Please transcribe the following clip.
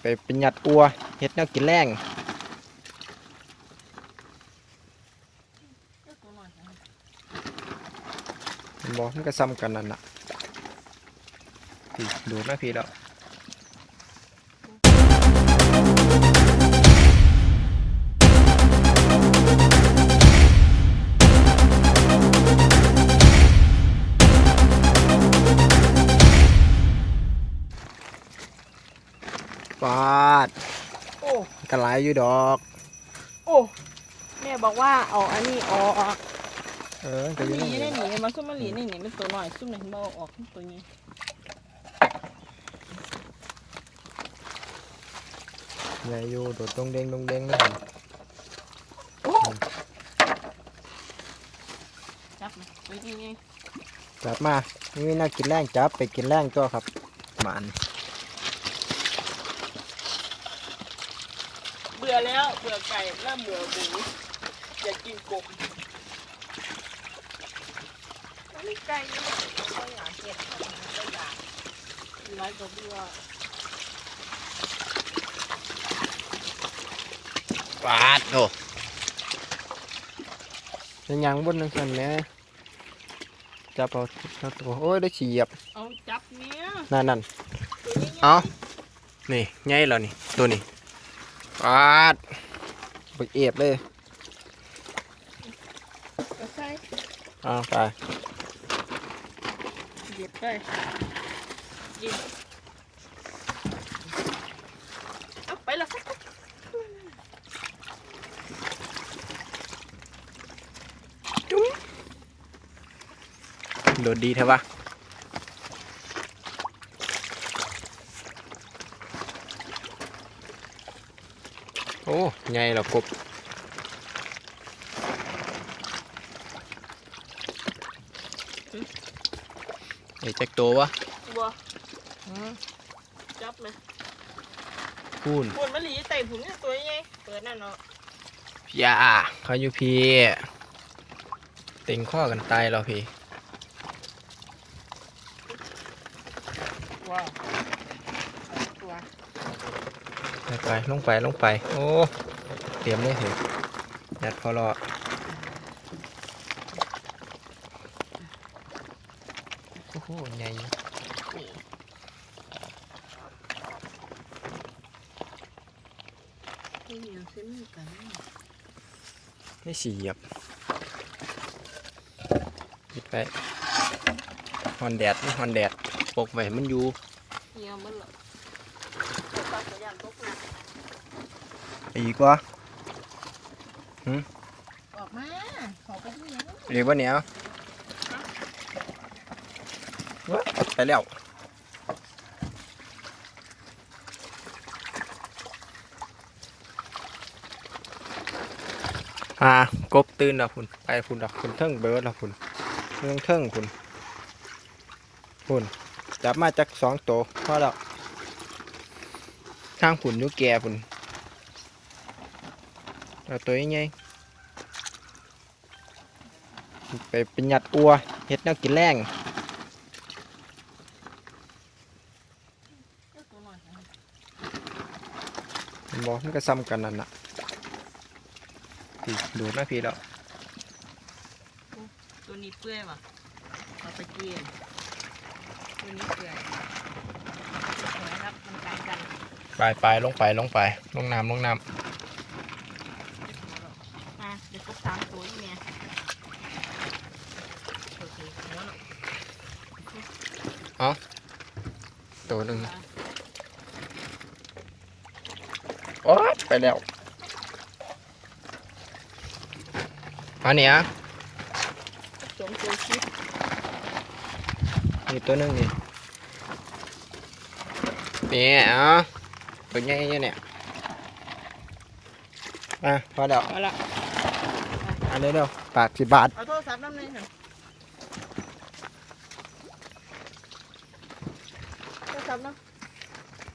ไปเป็นหยัดอัวเฮ็ดแนวกินแรงตัวน้อยจังบอกมันก็ซ้ำกันนั่นน่ะดูดมาพี่แล้วาดโอ้กระไรอยู่ดอก โอ้แม่บอกว่าเอาอันนี้ออกเออก็มันอยู่หลีนี่ได้หนีมันซุ่มมันหลีได้หนีมันตัวน้อยซุ่มไหนมันเอาออกตัวนี้ใหญ่อยู่โดดตรงเด้งตรงเด้งเลยโอ้จับมาตัวนี้ไง จับมานี่น่ากินแรงจับไปกินแรงตัวครับหมาน เบื่อแล้วเบื่อไก่แล้วเบื่อหมูอยากกินกบมันมีไก่ยังไม่อยากเก็บก็อยากร้ายก็เบื่อปาดโอ้ยังยังบนนึงสันแหม่จับเอาเอาตัวโอ้ยได้เหยียบเอาจับเนี้ยนั่นนั่นเอานี่ใหญ่แล้วนี่ตัวนี้ ปาดบึกเอฟเลยก็ใส่เอาไปเหยียบไปยิงเอาไปและสักโดดดีเถอะวะ อ้ใหญ่แล้วกบไอ้แจ็คโตวะบัวจับเลยพูนปวดมะลิไต่ผุนเนี่ยตัวยังไงเปิดนั่นเนาะอย่าเขาอยู่พี่เต็งข้อกันตายแล้วพี่ ว้าวตัว ไปไปลงไปลงไป โอ้เตรียมเลยเถอะยัดพอรอโอ้โหใหญ่ไม่เหนียวเส้นมือกันไม่สีเหยียบปิดไปฮอนแดดไม่ฮอนแดดปกไว้ให้มันอยู่เหนียวมันหรอ ปลาสยามตกหนักอีกว่าออกมาขอไปที่ยังเรียกว่าเนียวะไปแล้วอ่ากบตื่นล้วคุณไปคุณดอกคุณเทิงเบิร์ดล้วคุณเทิงเทิงคุณคุณจับมาจากสองตัวพอแล้ว ข้างผุนยุแก่ผุนเอาตัวยังไงไปเป็นหยัดอัวเฮ็ดแนวกินแรงบอกมันก็ซ้ำกันนั่นน่ะพี่ดูดมพี่แล้วตัวนี้เปื่อยว่ะเอาไปกี่ยตัวนี้เปื่อยสวยครับมันไกลกัน ไปไปลงไปลงไป ลงน้ำลงน้มาเดี๋ยวก็ตามตัวอีเมียโอเคหัวเนาะำตัวหนึ่งโอ๊ยไปแล้วอันนี้อะสมตัวชิดนี่ตัวหนึ่งนี่นี่เอะ ตัวใหญ่ๆเนี่ยอะพอแล้วเอาละอันนี้เร็วปากสิบบาท เอาโทรศัพท์น้ำเลยหน่อยโทรศัพท์น้ำ